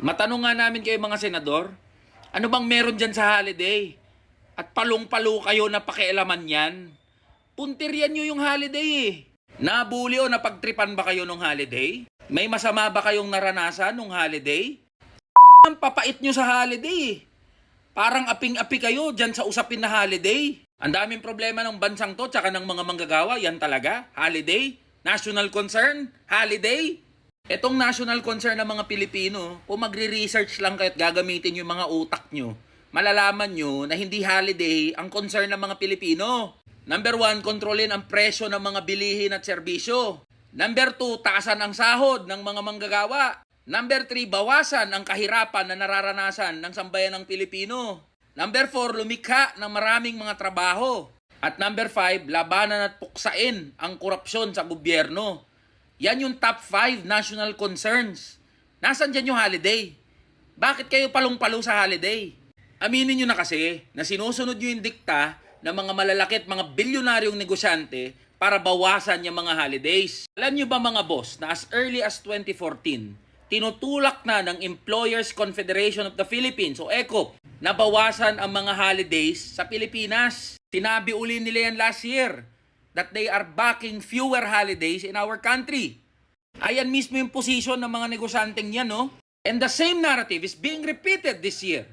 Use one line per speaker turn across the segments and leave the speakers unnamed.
Matanong nga namin kayo mga senador, ano bang meron dyan sa holiday? At palong-palo kayo na pakialaman yan? Puntiryan nyo yung holiday eh. Nabuli o napagtripan ba kayo nung holiday? May masama ba kayong naranasan nung holiday? Ang papait nyo sa holiday eh. Parang aping-api kayo dyan sa usapin na holiday. Ang daming problema ng bansang to tsaka ng mga manggagawa, yan talaga. Holiday? National concern? Holiday? Etong national concern ng mga Pilipino, kung magre-research lang kayo at gagamitin yung mga utak nyo, malalaman nyo na hindi holiday ang concern ng mga Pilipino. Number one, kontrolin ang presyo ng mga bilihin at serbisyo. Number two, taasan ang sahod ng mga manggagawa. Number three, bawasan ang kahirapan na nararanasan ng sambayan ng Pilipino. Number four, lumikha ng maraming mga trabaho. At number five, labanan at puksain ang korupsyon sa gobyerno. Yan yung top 5 national concerns. Nasaan dyan yung holiday? Bakit kayo palong-palo sa holiday? Aminin nyo na kasi na sinusunod nyo yung dikta ng mga malalaki at mga bilyonaryong negosyante para bawasan yung mga holidays. Alam nyo ba mga boss na as early as 2014, tinutulak na ng Employers Confederation of the Philippines o ECOP na bawasan ang mga holidays sa Pilipinas. Sinabi uli nila yan last year that they are backing fewer holidays in our country. Ayan mismo yung position ng mga negosyanteng yan, no? And the same narrative is being repeated this year.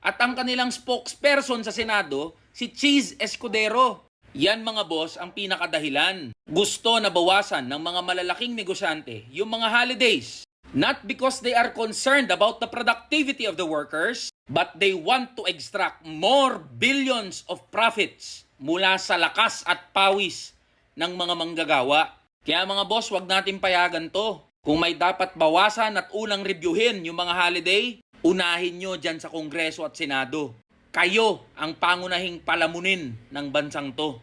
At ang kanilang spokesperson sa Senado, si Cheese Escudero. Yan mga boss ang pinakadahilan. Gusto na bawasan ng mga malalaking negosyante yung mga holidays. Not because they are concerned about the productivity of the workers, but they want to extract more billions of profits mula sa lakas at pawis ng mga manggagawa. Kaya mga boss, wag natin payagan to. Kung may dapat bawasan at unang reviewin yung mga holiday, unahin nyo dyan sa Kongreso at Senado. Kayo ang pangunahing palamunin ng bansang to.